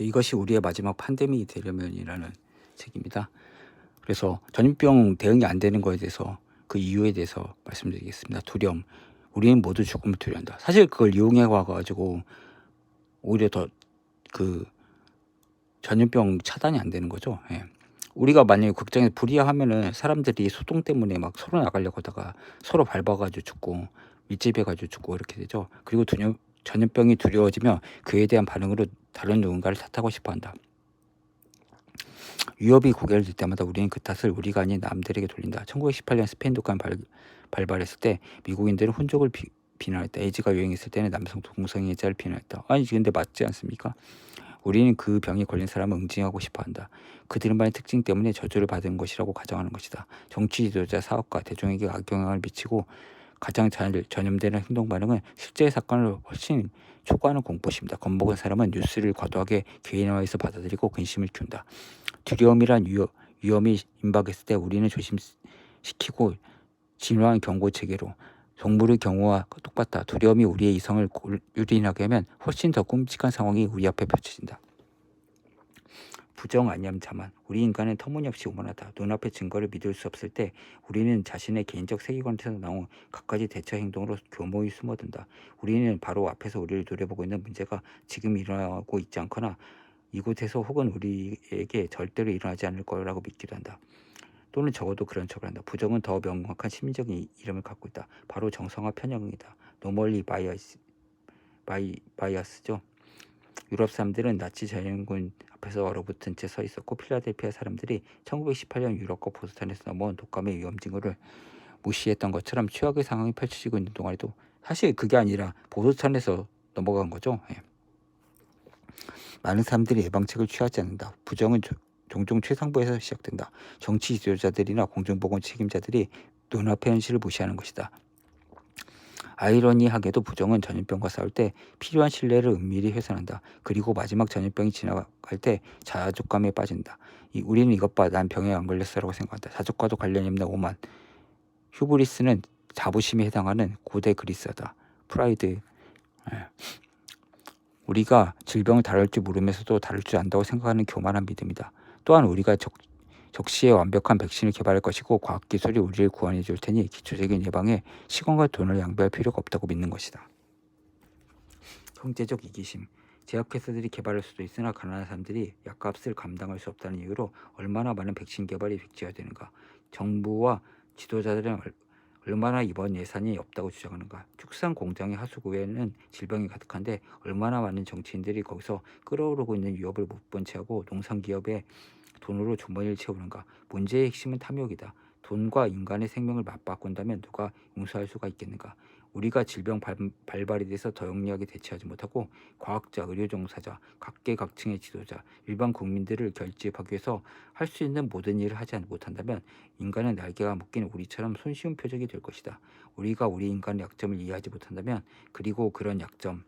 이것이 우리의 마지막 팬데믹이 되려면이라는 책입니다. 그래서 전염병 대응이 안 되는 거에 대해서 그 이유에 대해서 말씀드리겠습니다. 두려움. 우리는 모두 죽음을 두려운다. 사실 그걸 이용해 와가지고 오히려 더 그 전염병 차단이 안 되는 거죠. 예. 우리가 만약에 극장에서 불이야하면은 사람들이 소동 때문에 막 서로 나가려고 하다가 서로 밟아가지고 죽고 밀집해가지고 죽고 이렇게 되죠. 그리고 두려, 전염병이 두려워지면 그에 대한 반응으로 다른 누군가를 탓하고 싶어 한다. 위협이 고개를 들 때마다 우리는 그 탓을 우리가 아닌 남들에게 돌린다. 1918년 스페인 독감 발, 발발했을 때 미국인들은 혼족을 비, 비난했다. 에이즈가 유행했을 때는 남성 동성애자를 비난했다. 아니 근데 맞지 않습니까? 우리는 그 병에 걸린 사람을 응징하고 싶어 한다. 그들만의 특징 때문에 저주를 받은 것이라고 가정하는 것이다. 정치 지도자, 사업가, 대중에게 악영향을 미치고 가장 잘 전염되는 행동 반응은 실제 사건을 훨씬 초과하는 공포심이다. 겁먹은 사람은 뉴스를 과도하게 개인화해서 받아들이고 근심을 키운다. 두려움이란 위험, 위험이 임박했을 때 우리는 조심시키고 진화한 경고 체계로 동물의 경우와 똑같다. 두려움이 우리의 이성을 유린하게 하면 훨씬 더 끔찍한 상황이 우리 앞에 펼쳐진다. 부정 아니함 자만 우리 인간은 터무니없이 오만하다. 눈앞의 증거를 믿을 수 없을 때 우리는 자신의 개인적 세계관에서 나온 갖가지 대처 행동으로 교모히 숨어든다. 우리는 바로 앞에서 우리를 노려보고 있는 문제가 지금 일어나고 있지 않거나 이곳에서 혹은 우리에게 절대로 일어나지 않을 거라고 믿기도 한다. 또는 적어도 그런 척을 한다. 부정은 더 명확한 심리적인 이름을 갖고 있다. 바로 정성화 편향이다. 노멀리 바이아스, 바이, 바이아스죠. 유럽 사람들은 나치 전염군 앞에서 얼어붙은 채 서 있었고 필라델피아 사람들이 1918년 유럽과 보스턴에서 넘어온 독감의 위험 징후를 무시했던 것처럼 최악의 상황이 펼쳐지고 있는 동안에도 사실 그게 아니라 보스턴에서 넘어간 거죠. 예. 많은 사람들이 예방책을 취하지 않는다. 부정은 종종 최상부에서 시작된다. 정치 지도자들이나 공중보건 책임자들이 눈앞의 현실을 무시하는 것이다. 아이러니하게도 부정은 전염병과 싸울 때 필요한 신뢰를 은밀히 훼손한다. 그리고 마지막 전염병이 지나갈 때 자족감에 빠진다. 이, 우리는 이것 봐, 난 병에 안 걸렸어라고 생각한다. 자족과도 관련이 없는 오만. 휴브리스는 자부심에 해당하는 고대 그리스다. 프라이드. 예. 우리가 질병을 다룰 줄 모르면서도 다룰 줄 안다고 생각하는 교만한 믿음이다. 또한 우리가 적, 적시에 완벽한 백신을 개발할 것이고 과학기술이 우리를 구원해 줄 테니 기초적인 예방에 시간과 돈을 양보할 필요가 없다고 믿는 것이다. 경제적 이기심 제약회사들이 개발할 수도 있으나 가난한 사람들이 약값을 감당할 수 없다는 이유로 얼마나 많은 백신 개발이 백지화 되는가 정부와 지도자들은 얼마나 이번 예산이 없다고 주장하는가. 축산 공장의 하수구에는 질병이 가득한데 얼마나 많은 정치인들이 거기서 끓어오르고 있는 위협을 못 본 채하고 농산 기업에 돈으로 주머니를 채우는가. 문제의 핵심은 탐욕이다. 돈과 인간의 생명을 맞바꾼다면 누가 용서할 수가 있겠는가. 우리가 질병 발, 발발에 대해서 더 영리하게 대처하지 못하고 과학자, 의료 종사자, 각계각층의 지도자, 일반 국민들을 결집하기 위해서 할 수 있는 모든 일을 하지 못한다면 인간은 날개가 묶인 우리처럼 손쉬운 표적이 될 것이다. 우리가 우리 인간의 약점을 이해하지 못한다면 그리고 그런 약점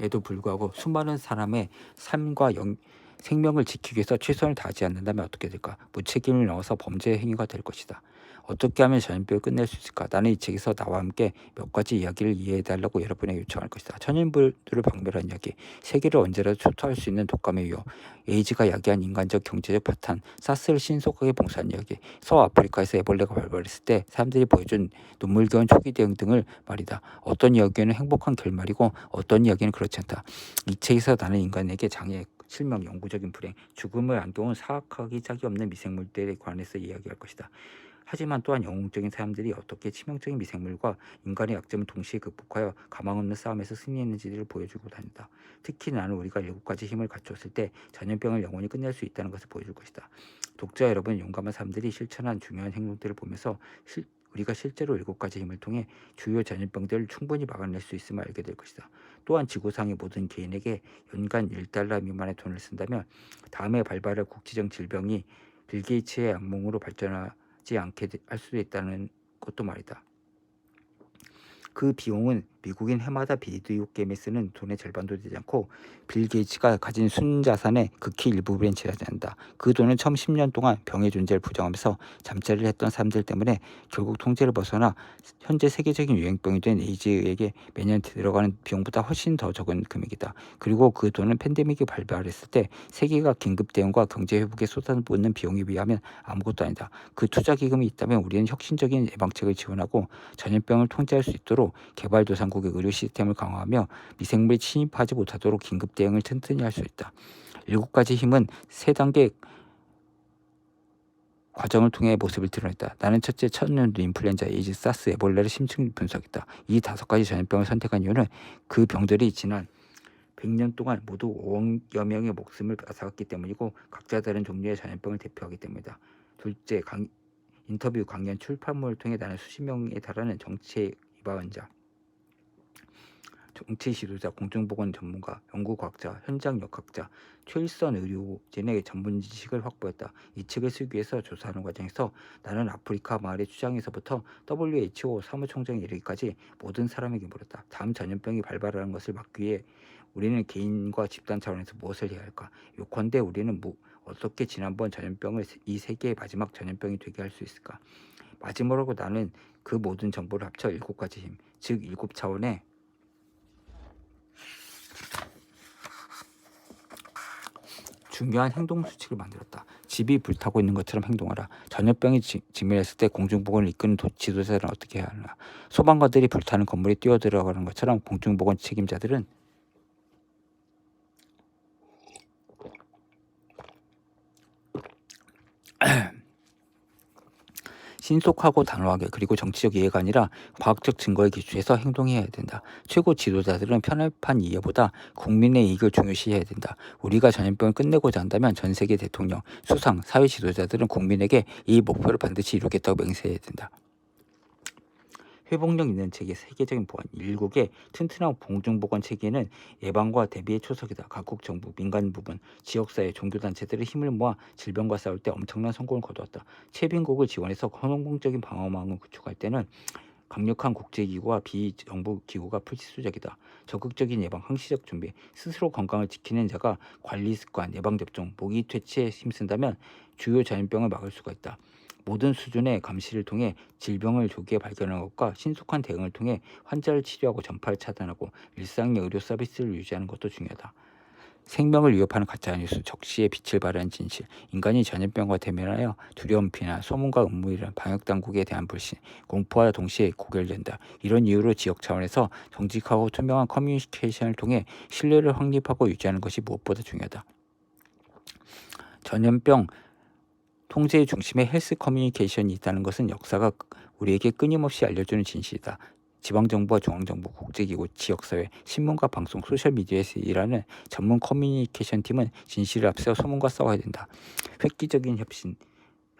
에도 불구하고 수많은 사람의 삶과 영, 생명을 지키기 위해서 최선을 다하지 않는다면 어떻게 될까? 무책임을 넣어서 범죄 행위가 될 것이다. 어떻게 하면 전염병을 끝낼 수 있을까? 나는 이 책에서 나와 함께 몇 가지 이야기를 이해해달라고 여러분에게 요청할 것이다. 천연불들을 박멸한 이야기, 세계를 언제라도 초토할 수 있는 독감의 위협, 에이즈가 야기한 인간적 경제적 파탄, 사스를 신속하게 봉사한 이야기, 서아프리카에서 에볼레가 발발했을 때 사람들이 보여준 눈물겨운 초기 대응 등을 말이다. 어떤 이야기는 행복한 결말이고 어떤 이야기는 그렇지 않다. 이 책에서 나는 인간에게 장애, 실명, 영구적인 불행, 죽음을 안겨온 사악하기 짝이 없는 미생물들에 관해서 이야기할 것이다. 하지만 또한 영웅적인 사람들이 어떻게 치명적인 미생물과 인간의 약점을 동시에 극복하여 가망 없는 싸움에서 승리했는지를 보여주고 다닌다. 특히 나는 우리가 일곱 가지 힘을 갖췄을 때 전염병을 영원히 끝낼 수 있다는 것을 보여줄 것이다. 독자 여러분, 용감한 사람들이 실천한 중요한 행동들을 보면서 실, 우리가 실제로 일곱 가지 힘을 통해 주요 전염병들을 충분히 막아낼 수 있음을 알게 될 것이다. 또한 지구상의 모든 개인에게 연간 1달러 미만의 돈을 쓴다면 다음에 발발할 국지적 질병이 빌 게이츠의 악몽으로 발전하지 않게 할 수도 있다는 것도 말이다. 그 비용은 미국인 해마다 비디오 게임에 쓰는 돈의 절반도 되지 않고 빌 게이츠가 가진 순자산의 극히 일부분에 지나지 그 돈은 처음 10년 동안 병의 존재를 부정하면서 잠자리를 했던 사람들 때문에 결국 통제를 벗어나 현재 세계적인 유행병이 된 에이즈에게 매년 들어가는 비용보다 훨씬 더 적은 금액이다. 그리고 그 돈은 팬데믹이 발발했을 때 세계가 긴급 대응과 경제 회복에 쏟아붓는 비용에 비하면 아무것도 아니다. 그 투자 기금이 있다면 우리는 혁신적인 예방책을 지원하고 전염병을 통제할 수 있도록 개발도상국의 의료 시스템을 강화하며 미생물이 침입하지 못하도록 긴급 대응을 튼튼히 할 수 있다. 일곱 가지 힘은 세 단계 과정을 통해 모습을 드러냈다. 나는 첫째 천연두 인플루엔자, 에이즈, 사스, 에볼라를 심층 분석했다. 이 다섯 가지 전염병을 선택한 이유는 그 병들이 지난 100년 동안 모두 5억여 명의 목숨을 앗아갔기 때문이고 각자 다른 종류의 전염병을 대표하기 때문이다. 둘째, 강, 인터뷰 강연 출판물을 통해 나는 수십 명에 달하는 정치 입학원자, 정치 지도자, 공중보건 전문가, 연구과학자, 현장 역학자, 최일선 의료진의 전문 지식을 확보했다. 이 책을 쓰기 위해서 조사하는 과정에서 나는 아프리카 마을의 주장에서부터 WHO 사무총장에 이르기까지 모든 사람에게 물었다. 다음 전염병이 발발하는 것을 막기 위해 우리는 개인과 집단 차원에서 무엇을 해야 할까? 요컨대 우리는 뭐, 어떻게 지난번 전염병을 이 세계의 마지막 전염병이 되게 할 수 있을까? 마지막으로 나는 그 모든 정보를 합쳐 일곱 가지 힘, 즉 일곱 차원의 중요한 행동 수칙을 만들었다. 집이 불타고 있는 것처럼 행동하라. 전염병이 지- 직면했을 때 공중보건을 이끄는 도- 지도자들은 어떻게 해야 하나? 소방관들이 불타는 건물에 뛰어들어가는 것처럼 공중보건 책임자들은 신속하고 단호하게 그리고 정치적 이해가 아니라 과학적 증거에 기초해서 행동해야 된다. 최고 지도자들은 편협한 이해보다 국민의 이익을 중요시해야 된다. 우리가 전염병을 끝내고자 한다면 전 세계 대통령, 수상, 사회 지도자들은 국민에게 이 목표를 반드시 이루겠다고 맹세해야 된다. 회복력 있는 체계, 세계적인 보안, 일국의 튼튼한 공중보건 체계는 예방과 대비의 초석이다. 각국 정부, 민간 부분, 지역사회, 종교단체들의 힘을 모아 질병과 싸울 때 엄청난 성공을 거두었다. 최빈국을 지원해서 성공적인 방어망을 구축할 때는 강력한 국제기구와 비정부 기구가 필수적이다. 적극적인 예방, 항시적 준비, 스스로 건강을 지키는 자가 관리 습관, 예방접종, 모기 퇴치에 힘쓴다면 주요 전염병을 막을 수가 있다. 모든 수준의 감시를 통해 질병을 조기에 발견하는 것과 신속한 대응을 통해 환자를 치료하고 전파를 차단하고 일상의 의료 서비스를 유지하는 것도 중요하다. 생명을 위협하는 가짜뉴스, 적시에 빛을 발하는 진실, 인간이 전염병과 대면하여 두려움, 비난, 소문과 음모이란 방역당국에 대한 불신, 공포와 동시에 고결된다. 이런 이유로 지역 차원에서 정직하고 투명한 커뮤니케이션을 통해 신뢰를 확립하고 유지하는 것이 무엇보다 중요하다. 전염병 통제의 중심에 헬스 커뮤니케이션이 있다는 것은 역사가 우리에게 끊임없이 알려주는 진실이다. 지방정부와 중앙정부, 국제기구, 지역사회, 신문과 방송, 소셜미디어에서 일하는 전문 커뮤니케이션 팀은 진실을 앞세워 소문과 싸워야 된다. 획기적인 협신,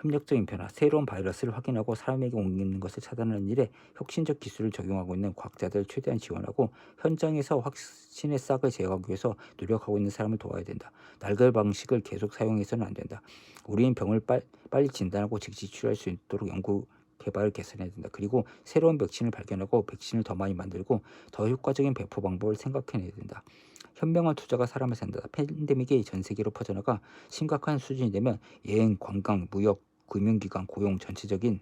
협력적인 변화, 새로운 바이러스를 확인하고 사람에게 옮기는 것을 차단하는 일에 혁신적 기술을 적용하고 있는 과학자들을 최대한 지원하고 현장에서 확신의 싹을 제거하기 위해서 노력하고 있는 사람을 도와야 된다. 날걸 방식을 계속 사용해서는 안 된다. 우리는 병을 빨, 빨리 진단하고 즉시 치료할 수 있도록 연구 개발을 개선해야 된다. 그리고 새로운 백신을 발견하고 백신을 더 많이 만들고 더 효과적인 배포 방법을 생각해내야 된다. 현명한 투자가 사람을 산다. 팬데믹이 전 세계로 퍼져나가 심각한 수준이 되면 여행, 관광, 무역, 금융기관, 고용 전체적인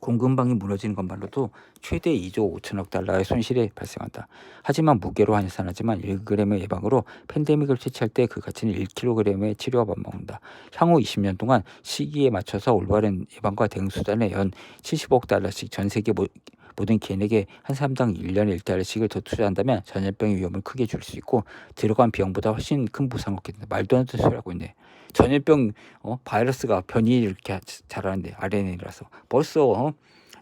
공급망이 무너지는 것만으로도 최대 2조 5천억 달러의 손실이 발생한다. 하지만 무게로 환산하지만 1g의 예방으로 팬데믹을 퇴치할 때 그 가치는 1kg의 치료와 맞먹는다. 향후 20년 동안 시기에 맞춰서 올바른 예방과 대응 수단에 연 75억 달러씩 전 세계 모, 모든 개인에게 한 사람당 1년에 1달러씩을 더 투자한다면 전염병의 위험을 크게 줄일 수 있고 들어간 비용보다 훨씬 큰 보상을 얻게 된다. 말도 안 되는 소리 하고 있네. 전염병 어? 바이러스가 변이 이렇게 잘하는데 RNA라서 벌써 어?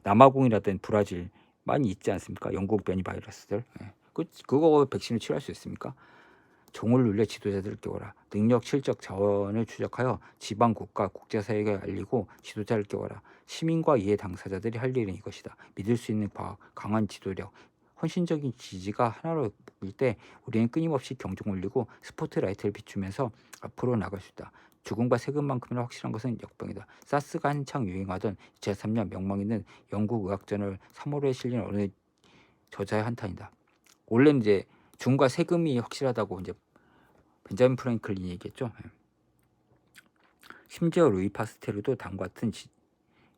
남아공이라든 브라질 많이 있지 않습니까? 영국 변이 바이러스들. 예. 그 그거 백신을 치료할 수 있습니까? 종을 눌려 지도자들을 깨워라. 능력, 실적, 자원을 추적하여 지방, 국가, 국제사회에 알리고 지도자를 깨워라. 시민과 이해 당사자들이 할 일은 이것이다. 믿을 수 있는 과학, 강한 지도력, 헌신적인 지지가 하나로 묶일 때 우리는 끊임없이 경종 울리고 스포트라이트를 비추면서 앞으로 나갈 수 있다. 죽음과 세금만큼이나 확실한 것은 역병이다. 사스가 한창 유행하던 2003년 명망 있는 영국 의학저널 3월호에 실린 어느 저자의 한탄이다. 원래 이제 죽음과 세금이 확실하다고 이제 벤자민 프랭클린이 얘기했죠. 예. 심지어 루이 파스테르도 다음과 같은 지,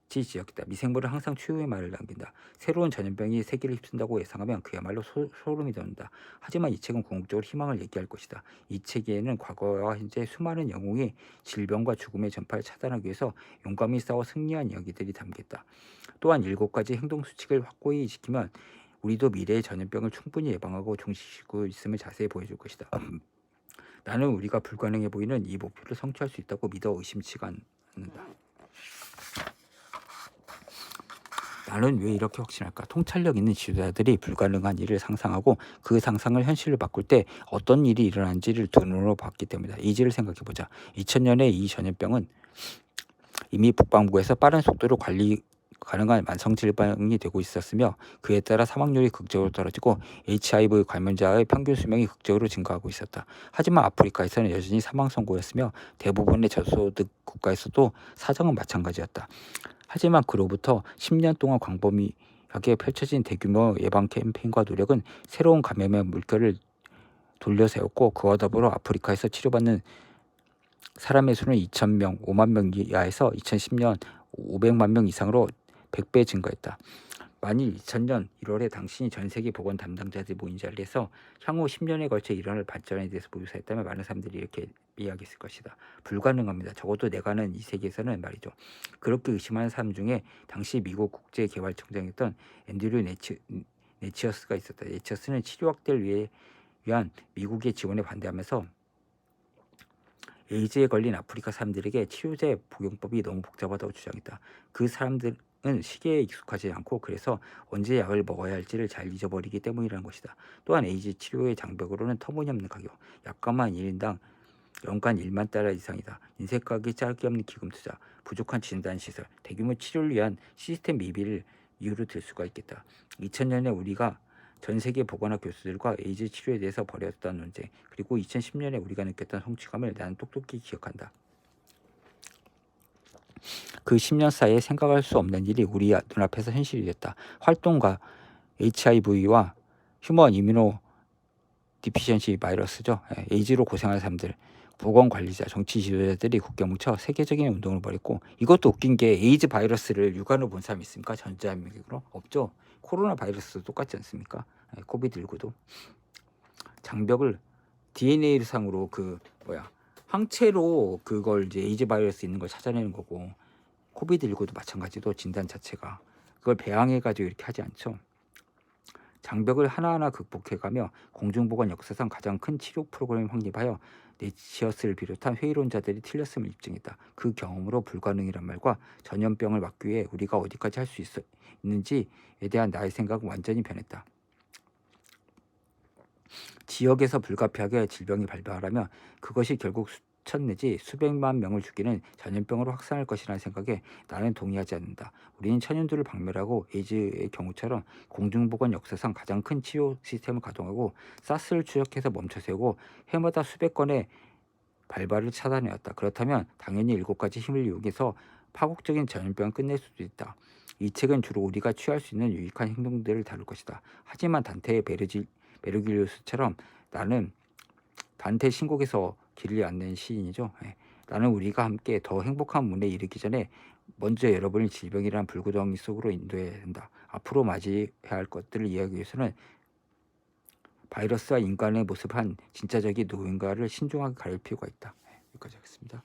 지 지역이다. 미생물은 항상 최후의 말을 남긴다. 새로운 전염병이 세계를 휩쓴다고 예상하면 그야말로 소, 소름이 돋는다. 하지만 이 책은 궁극적으로 희망을 얘기할 것이다. 이 책에는 과거와 현재 수많은 영웅이 질병과 죽음의 전파를 차단하기 위해서 용감히 싸워 승리한 이야기들이 담겼다. 또한 일곱 가지 행동 수칙을 확고히 지키면 우리도 미래의 전염병을 충분히 예방하고 종식시키고 있음을 자세히 보여줄 것이다. 나는 우리가 불가능해 보이는 이 목표를 성취할 수 있다고 믿어 의심치가 않- 않는다. 나는 왜 이렇게 확신할까? 통찰력 있는 지도자들이 불가능한 일을 상상하고 그 상상을 현실로 바꿀 때 어떤 일이 일어나는지를 두 눈으로 봤기 때문이다. 이지를 생각해 보자. 2000년에 이 전염병은 이미 북방부에서 빠른 속도로 관리 가능한 만성 질병이 되고 있었으며 그에 따라 사망률이 극적으로 떨어지고 HIV 감염자의 평균 수명이 극적으로 증가하고 있었다. 하지만 아프리카에서는 여전히 사망 선고였으며 대부분의 저소득 국가에서도 사정은 마찬가지였다. 하지만 그로부터 10년 동안 광범위하게 펼쳐진 대규모 예방 캠페인과 노력은 새로운 감염의 물결을 돌려세웠고 그와 더불어 아프리카에서 치료받는 사람의 수는 2,000명, 5만 명 이하에서 2010년 500만 명 이상으로 100배 증가했다. 만일 2000년 1월에 당신이 전 세계 보건 담당자들이 모인 자리에서 향후 10년에 걸쳐 일어날 발전에 대해서 묘사했다면 많은 사람들이 이렇게 이야기했을 것이다. 불가능합니다. 적어도 내가 아는 이 세계에서는 말이죠. 그렇게 의심하는 사람 중에 당시 미국 국제개발청장이었던 앤드류 네치, 네치어스가 있었다. 네치어스는 치료 확대를 위해 위한 미국의 지원에 반대하면서 에이즈에 걸린 아프리카 사람들에게 치료제 복용법이 너무 복잡하다고 주장했다. 그 사람들 은 시계에 익숙하지 않고 그래서 언제 약을 먹어야 할지를 잘 잊어버리기 때문이라는 것이다. 또한 에이즈 치료의 장벽으로는 터무니없는 가격, 약값만 1인당 연간 1만 달러 이상이다. 인쇄가격이 짤게 없는 기금 투자, 부족한 진단 시설, 대규모 치료를 위한 시스템 미비를 이유로 들 수가 있겠다. 2000년에 우리가 전 세계 보건학 교수들과 에이즈 치료에 대해서 벌였던 논쟁, 그리고 2010년에 우리가 느꼈던 성취감을 나는 똑똑히 기억한다. 그 10년 사이에 생각할 수 없는 일이 우리 눈앞에서 현실이 됐다. 활동가 HIV와 휴먼 이뮤노 디피션시 바이러스죠. 예, 에이즈로 고생하는 사람들, 보건 관리자, 정치 지도자들이 굳게 뭉쳐 세계적인 운동을 벌였고 이것도 웃긴 게 에이즈 바이러스를 육안으로 본 사람 있습니까? 전자민으로 없죠. 코로나 바이러스도 똑같지 않습니까? 예, 코비드 19도 장벽을 DNA 상으로 그 뭐야 항체로 그걸 이제 에이즈 바이러스 있는 걸 찾아내는 거고 코비드 19도 마찬가지로 진단 자체가 그걸 배양해 가지고 이렇게 하지 않죠. 장벽을 하나하나 극복해가며 공중보건 역사상 가장 큰 치료 프로그램을 확립하여 네치어스를 비롯한 회의론자들이 틀렸음을 입증했다. 그 경험으로 불가능이란 말과 전염병을 막기 위해 우리가 어디까지 할 수 있는지에 대한 나의 생각은 완전히 변했다. 지역에서 불가피하게 질병이 발병하려면 그것이 결국 수천 내지 수백만 명을 죽이는 전염병으로 확산할 것이라는 생각에 나는 동의하지 않는다. 우리는 천연두를 박멸하고 에이즈의 경우처럼 공중보건 역사상 가장 큰 치료 시스템을 가동하고 사스를 추적해서 멈춰세우고 해마다 수백 건의 발발을 차단해왔다. 그렇다면 당연히 일곱 가지 힘을 이용해서 파국적인 전염병을 끝낼 수도 있다. 이 책은 주로 우리가 취할 수 있는 유익한 행동들을 다룰 것이다. 하지만 단테의 베르지, 베르길리우스처럼 나는 단테 신곡에서 길을 안낸 시인이죠. 예. 나는 우리가 함께 더 행복한 문에 이르기 전에 먼저 여러분을 질병이란 불구덩이 속으로 인도해야 한다. 앞으로 맞이해야 할 것들을 이해하기 위해서는 바이러스와 인간의 모습 한 진짜적인 누군가를 신중하게 가릴 필요가 있다. 예, 여기까지 하겠습니다.